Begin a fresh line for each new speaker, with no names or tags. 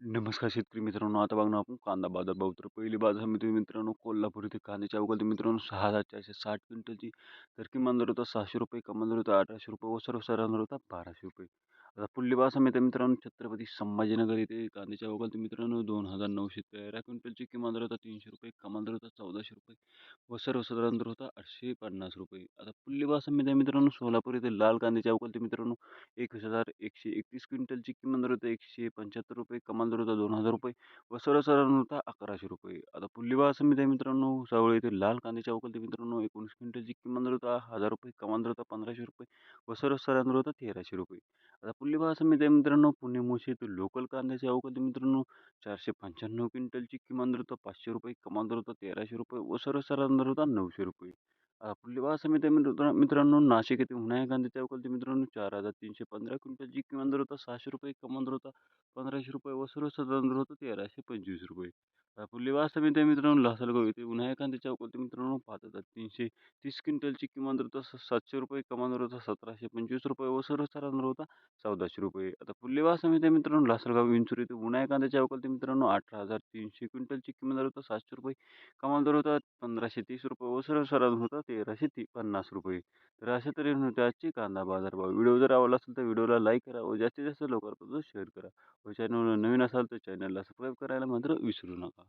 नमस्कार शेतकरी मित्रांनो आता बघणार आपण कांदा बाजार भाव. तर पहिली बाजार समिती मित्रांनो कोल्हापूर इथे कांद्याची अवघड मित्रांनो सहा हजार चारशे साठ क्विंटलची. तर किमान दर होता सहाशे रुपये कमान दर होता अठराशे रुपये व सर्वसाधारण दर होता बाराशे रुपये. आता पुढली बाजार समिती मित्रांनो छत्रपती संभाजीनगर इथे कांद्याच्या अवघड मित्रांनो दोन हजार नऊशे तेरा क्विंटलची किमान दर होता तीनशे रुपये कमान दर होता चौदाशे रुपये व सर्वसाधारण दर होता आठशे पन्नास रुपये. आता पुढली बाजार समिती मित्रांनो सोलापूर इथे लाल कांद्याच्या अवघड मित्रांनो एकवीस हजार एकशे एकतीस क्विंटलची किमान दर होता एकशे पंच्याहत्तर रुपये कमाल दर होता दोन हजार रुपये व सर्वसाधारण होता अकराशे रुपये. आता पुल्लिवा बाजार समिती आहे मित्रांनो सावळे येथे लाल कांद्याच्या अवकालते मित्रांनो एकोणीस क्विंटलची किमान दर होता हजार रुपये कमाल दर होता पंधराशे रुपये व सर्वसाधारण होता तेराशे रुपये. आता पुल्ली बाजार समिती आहे मित्रांनो पुणे मोशी येथे लोकल कांद्याचे अवकालते मित्रांनो चारशे पंच्याण्णव क्विंटलची किमान दर होता पाचशे रुपये कमाल दर होता तेराशे रुपये व सर्वसाधारण होता नऊशे रुपये. पुढली बाजार समिती मित्र मित्रांनो नाशिक येथे उन्हाळ्या कांद्याच्या अवकालते मित्रांनो चार हजार तीनशे पंधरा क्विंटलची किमान दर होता सहाशे रुपये कमाल दर होता पंधराशे रुपये व सर्वसाधारण दर तेराशे पंचवीस रुपये. पुढली बाजार समिती आहे मित्रांनो लासलगाव येथे उन्हाळ्या कांद्याच्या चौकात मित्रांनो पाच हजार तीनशे तीस क्विंटलची किमान दर होता सातशे रुपये कमान दर होता सतराशे पंचवीस रुपये व सर्वसाधारण दर होता चौदाशे रुपये. आता पुढली समित्या समिती मित्रांनो लासलगाव विंचूर येथे उन्हाळ्या एखाद्या चौकात मित्रांनो अठरा हजार तीनशे क्विंटलची किमान दर होता सातशे रुपये. कमाल दर होता पंधराशे तीस रुपये व सर्वसाधारण होता तेराशे ती पन्नास रुपये. तर अशा तऱ्हेने होते आजची कांदा बाजार भाव. व्हिडिओ जर आवडला असेल तर व्हिडिओला लाईक करा व जास्तीत जास्त लोकांपर्यंत शेअर करा. व चॅनल नवीन असाल तर चॅनलला सबस्क्राईब करायला मात्र विसरू नका.